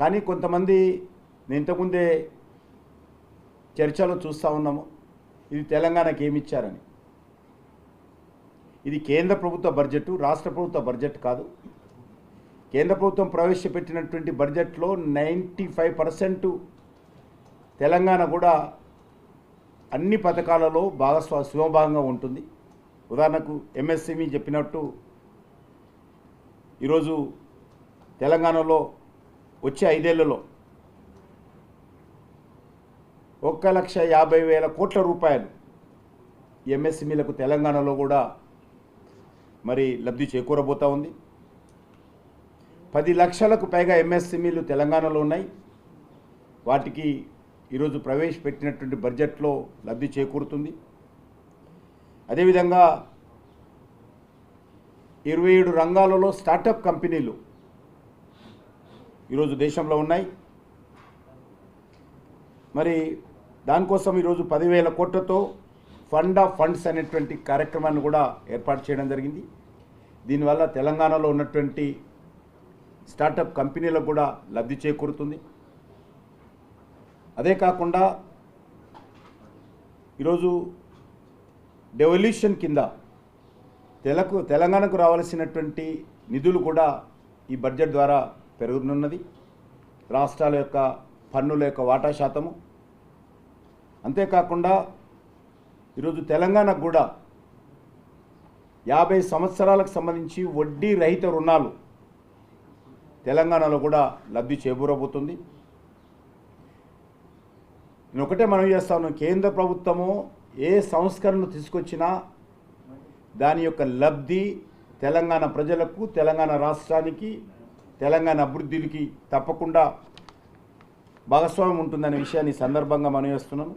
కానీ కొంతమంది నేను ఇంతకుముందే చర్చలో చూస్తూ ఉన్నాము. ఇది తెలంగాణకి ఏమి ఇచ్చారని. ఇది కేంద్ర ప్రభుత్వ బడ్జెట్ రాష్ట్ర ప్రభుత్వ బడ్జెట్ కాదు. కేంద్ర ప్రభుత్వం ప్రవేశపెట్టినటువంటి బడ్జెట్లో నైంటీ ఫైవ్ పర్సెంట్ తెలంగాణ కూడా అన్ని పథకాలలో భాగస్వా శుభభాగంగా ఉంటుంది. ఉదాహరణకు ఎంఎస్ఎంఈ చెప్పినట్టు ఈరోజు తెలంగాణలో వచ్చే ఐదేళ్ళలో ఒక్క లక్ష యాభై వేల కోట్ల రూపాయలు ఎంఎస్ఎంఈలకు తెలంగాణలో కూడా మరి లబ్ధి చేకూరబోతూ ఉంది. పది లక్షలకు పైగా ఎంఎస్ఎంఈలు తెలంగాణలో ఉన్నాయి. వాటికి ఈరోజు ప్రవేశపెట్టినటువంటి బడ్జెట్లో లబ్ధి చేకూరుతుంది. అదేవిధంగా ఇరవై ఏడు రంగాలలో స్టార్టప్ కంపెనీలు ఈరోజు దేశంలో ఉన్నాయి. మరి దానికోసం ఈరోజు పదివేల కోట్లతో ఫండ్ ఆఫ్ ఫండ్స్ అనేటువంటి కార్యక్రమాన్ని కూడా ఏర్పాటు చేయడం జరిగింది. దీనివల్ల తెలంగాణలో ఉన్నటువంటి స్టార్టప్ కంపెనీలకు కూడా లబ్ధి చేకూరుతుంది. అదే కాకుండా ఈరోజు డెవల్యూషన్ కింద తెలకు తెలంగాణకు రావాల్సినటువంటి నిధులు కూడా ఈ బడ్జెట్ ద్వారా పెరుగునున్నది రాష్ట్రాల యొక్క పన్నుల యొక్క వాటా శాతము. అంతేకాకుండా ఈరోజు తెలంగాణకు కూడా యాభై సంవత్సరాలకు సంబంధించి వడ్డీ రహిత రుణాలు తెలంగాణలో కూడా లబ్ధి చేకూరబోతుంది. నేను ఒకటే మనం చేస్తాను కేంద్ర ప్రభుత్వము ఏ సంస్కరణలు తీసుకొచ్చినా దాని యొక్క లబ్ధి తెలంగాణ ప్రజలకు తెలంగాణ రాష్ట్రానికి తెలంగాణ అభివృద్ధికి తప్పకుండా భాగస్వామ్యం ఉంటుందనే విషయాన్ని సందర్భంగా మనవేస్తున్నాను